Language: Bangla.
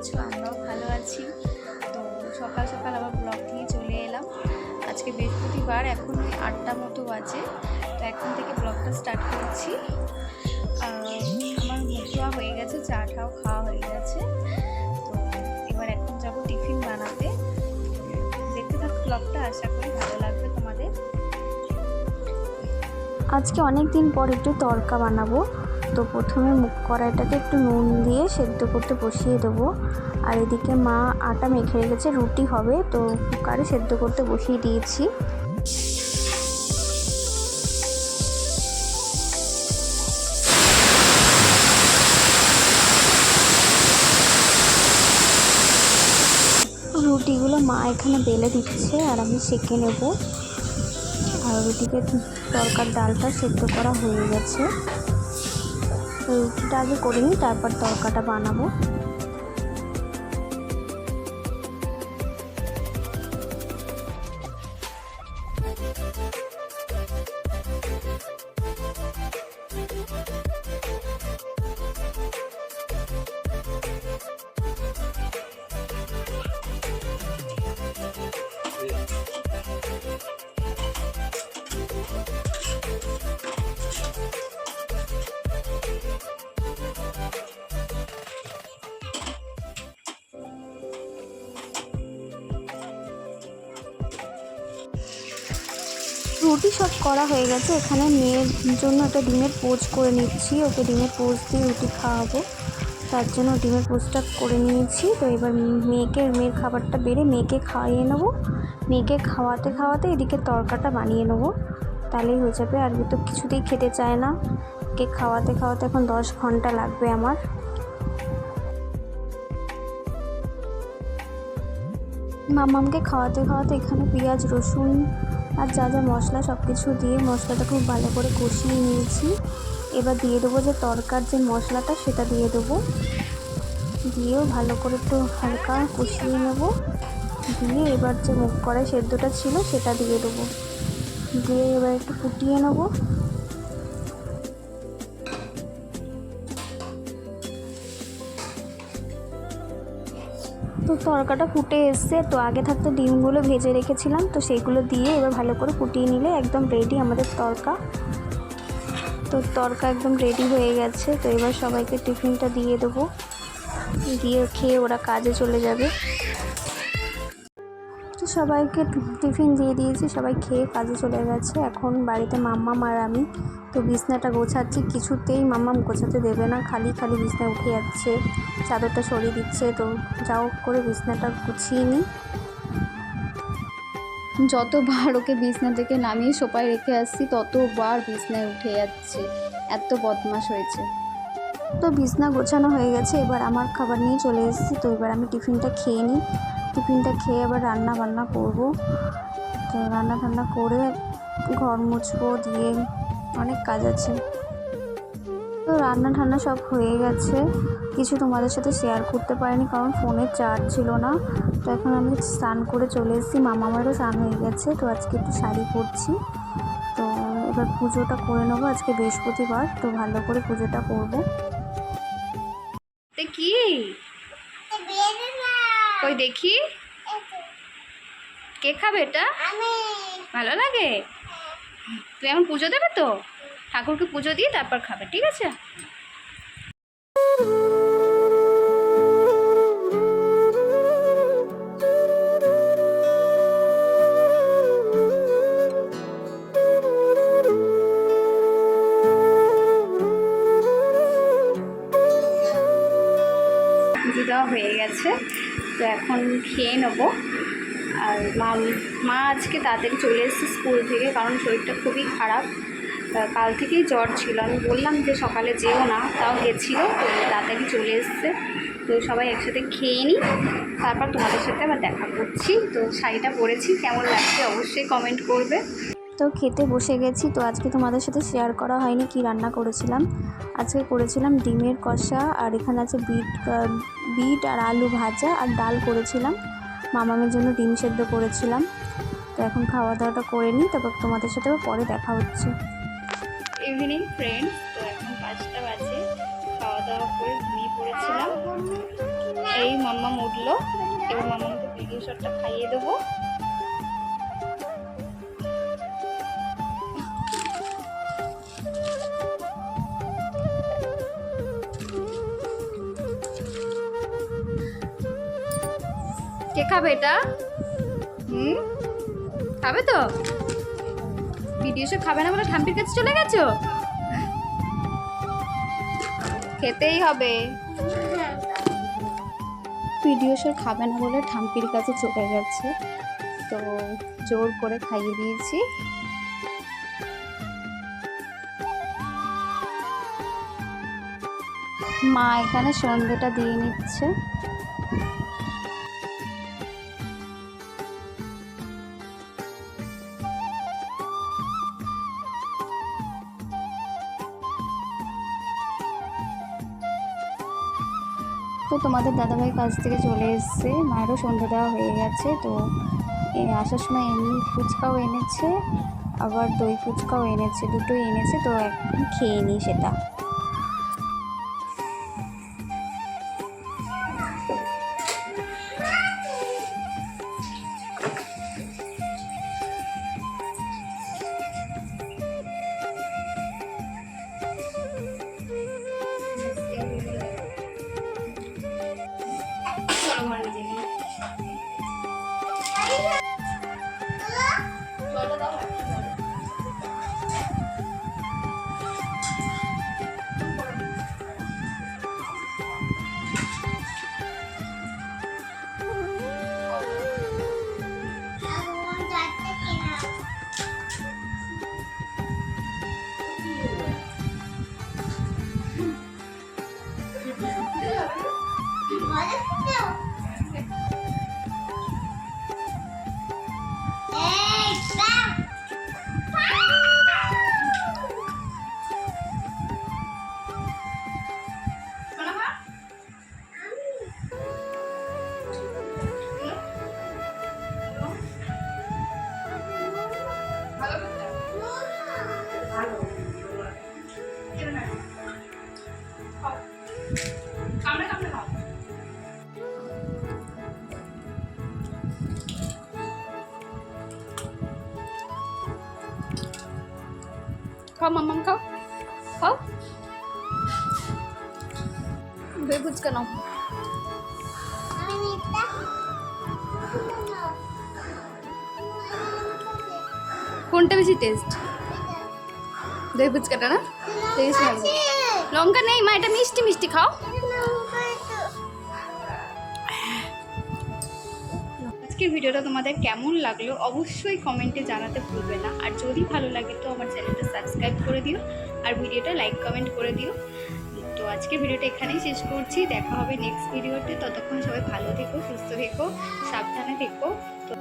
আছো? আমরাও ভালো আছি। তো সকাল সকাল আবার ব্লগ নিয়ে চলে এলাম। আজকে বৃহস্পতিবার, এখন ওই আটটা মতো বাজে। তো এখন থেকে ব্লগটা স্টার্ট করছি। আমার মুখ ধোয়া হয়ে গেছে, চা টাও খাওয়া হয়ে গেছে। তো এবার এখন যাব টিফিন বানাতে। দেখতে থাকো ব্লগটা আশা করি ভালো লাগবে তোমাদের। আজকে অনেক দিন পর একটু তড়কা বানাবো। তো প্রথমে মুখ কড়াইটাকে একটু নুন দিয়ে সেদ্ধ করতে বসিয়ে দেবো। আর এদিকে মা আটা মেখে রেখেছে, রুটি হবে, তো কুকারে সেদ্ধ করতে বসিয়ে দিয়েছি। রুটিগুলো মা এখানে বেলে দিচ্ছে আর আমি সেঁকে নেব। আর ওদিকে তরকার ডালটা সেদ্ধ করা হয়ে গেছে। রুটিটা আগে করে নিই তারপর তরকাটা বানাবো। রুটি সব করা হয়ে গেছে। এখানে মেয়ের জন্য একটা ডিমের পোচ করে নিচ্ছি। ওকে ডিমের পোচ দিয়ে রুটি খাওয়াবো। তার জন্য ডিমের পোচটা করে নিয়েছি। তো এবার মেয়েকে, মেয়ের খাবারটা বেড়ে মেয়েকে খাইয়ে নেব। মেয়েকে খাওয়াতে খাওয়াতে এদিকে তরকাটা বানিয়ে নেব। তাহলেই হয়ে যাবে। আর তো কিছুতেই খেতে চায় না। কে খাওয়াতে খাওয়াতে এখন দশ ঘণ্টা লাগবে আমার। মামামকে খাওয়াতে খাওয়াতে এখানে পেঁয়াজ, রসুন আর যা যা মশলা সব কিছু দিয়ে মশলাটা খুব ভালো করে কষিয়ে নিয়েছি। এবার দিয়ে দেবো যে তরকার যে মশলাটা, সেটা দিয়ে দেবো। দিয়েও ভালো করে একটু হালকা কষিয়ে নেব। দিয়ে এবার যে মুখ কড়াই সেদ্ধটা ছিল, সেটা দিয়ে দেবো। দিয়ে এবার একটু ফুটিয়ে নেব। তো তরকাটা ফুটে এসছে, তো আগে থাকতে ডিমগুলো ভেজে রেখেছিলাম, তো সেইগুলো দিয়ে এবার ভালো করে ফুটিয়ে নিলে একদম রেডি আমাদের তরকা। তো তরকা একদম রেডি হয়ে গেছে, তো এবার সবাইকে টিফিনটা দিয়ে দেবো। দিয়ে খেয়ে ওরা কাজে চলে যাবে। সবাইকে টিফিন দিয়ে দিয়েছি, সবাই খেয়ে কাজে চলে গেছে। এখন বাড়িতে মাম্মাম আর আমি। তো বিছনাটা গোছাচ্ছি, কিছুতেই মাম্মাম গোছাতে দেবে না, খালি খালি বিছনায় উঠে যাচ্ছে, চাদরটা সরিয়ে দিচ্ছে। তো যাও করে বিছনাটা গুছিয়ে নিই। যতবার ওকে বিছনা থেকে নামিয়ে সোপায় রেখে আসছি, ততবার বিছনায় উঠে যাচ্ছে। এত বদমাশ হয়েছে। তো বিছনা গোছানো হয়ে গেছে, এবার আমার খাবার নিয়ে চলে এসেছি। তো এবার আমি টিফিনটা খেয়ে নিই। টিফিনটা খেয়ে আবার রান্না বান্না করব। তো রান্না টান্না করে ঘর মুছবো, দিয়ে অনেক কাজ আছে। তো রান্না ঠান্না সব হয়ে গেছে। কিছু তোমাদের সাথে শেয়ার করতে পারিনি, কারণ ফোনে চার্জ ছিল না। তো এখন আমি স্নান করে চলে এসেছি মামা মামামারও স্নান হয়ে গেছে, তো আজকে একটু শাড়ি পরছি। তো এবার পুজোটা করে নেব, আজকে বৃহস্পতিবার, তো ভালো করে পুজোটা করব। দেখি। কে খাবে এটা? ভালো লাগে? তুই এখন পুজো দেবে তো? ঠাকুরকে পুজো দিয়ে তারপর খাবে ঠিক আছে? পুজো দেওয়া হয়ে গেছে। তো এখন খেয়ে নেব। আর মা মা আজকে তাড়াতাড়ি চলে এসেছে স্কুল থেকে, কারণ শরীরটা খুবই খারাপ। কাল থেকেই জ্বর ছিল। আমি বললাম যে সকালে যেও না, তাও গেছিল, তো তাড়াতাড়ি চলে এসছে। তো সবাই একসাথে খেয়ে নিই, তারপর তোমাদের সাথে আবার দেখা করছি। তো শাড়িটা পরেছি, কেমন লাগছে অবশ্যই কমেন্ট করবে। তো খেতে বসে গেছি, তো আজকে তোমাদের সাথে শেয়ার করা হয়নি কি রান্না করেছিলাম। আজকে করেছিলাম ডিমের কষা, আর এখানে আছে বিট বিট আর আলু ভাজা আর ডাল করেছিলাম। মামামের জন্য ডিম সেদ্ধ করেছিলাম। তো এখন খাওয়া দাওয়াটা করে নিই, তারপর তোমাদের সাথে পরে দেখা হচ্ছে। ইভিনিং ফ্রেন্ড তো এখন পাঁচটা বাজে। খাওয়া দাওয়া করে ঘুমিয়ে পড়েছিলাম। এই মাম্মা উঠল, এবার মাম্মাকে ভিডিও শটটা খাইয়ে দেবো। কে খাবে এটা? হুম? খাবে তো? ভিডিও শট খাবে না বলে ঠাম্পির কাছে চলে গেছো? খেতেই হবে। ভিডিও সে খাবে না বলে ঠাম্পির কাছে চলে গেছে। তো জোর করে খাইয়ে দিয়েছি। মা এখানে সন্ধেটা দিয়ে নিচ্ছে। তোমাদের দাদাভাই কাছ থেকে চলে এসছে। মায়েরও সন্ধে দেওয়া হয়ে গেছে, তো আসার সময় এমনি ফুচকাও এনেছে, আবার দই ফুচকাও এনেছে, দুটোই এনেছে, তো এখন খেয়ে নিই সেটা। খাও মাম্মাম খাও খাও ফুচকা নাও কোনটা বেশি টেস্ট দই ফুচকাটা না টেস্ট লঙ্কা নেই মা এটা মিষ্টি মিষ্টি খাও আজকের ভিডিওটা তোমাদের কেমন লাগল অবশ্যই কমেন্টে জানাতে ভুলবে না। আর যদি ভালো লাগে তো আমার চ্যানেলটা সাবস্ক্রাইব করে দিও আর ভিডিওটা লাইক, কমেন্ট করে দিও। তো আজকের ভিডিওটা এখানেই শেষ করছি। দেখা হবে নেক্সট ভিডিওতে ততক্ষণ সবাই ভালো থেকো, সুস্থ থেকো, সাবধানে থেকো। তো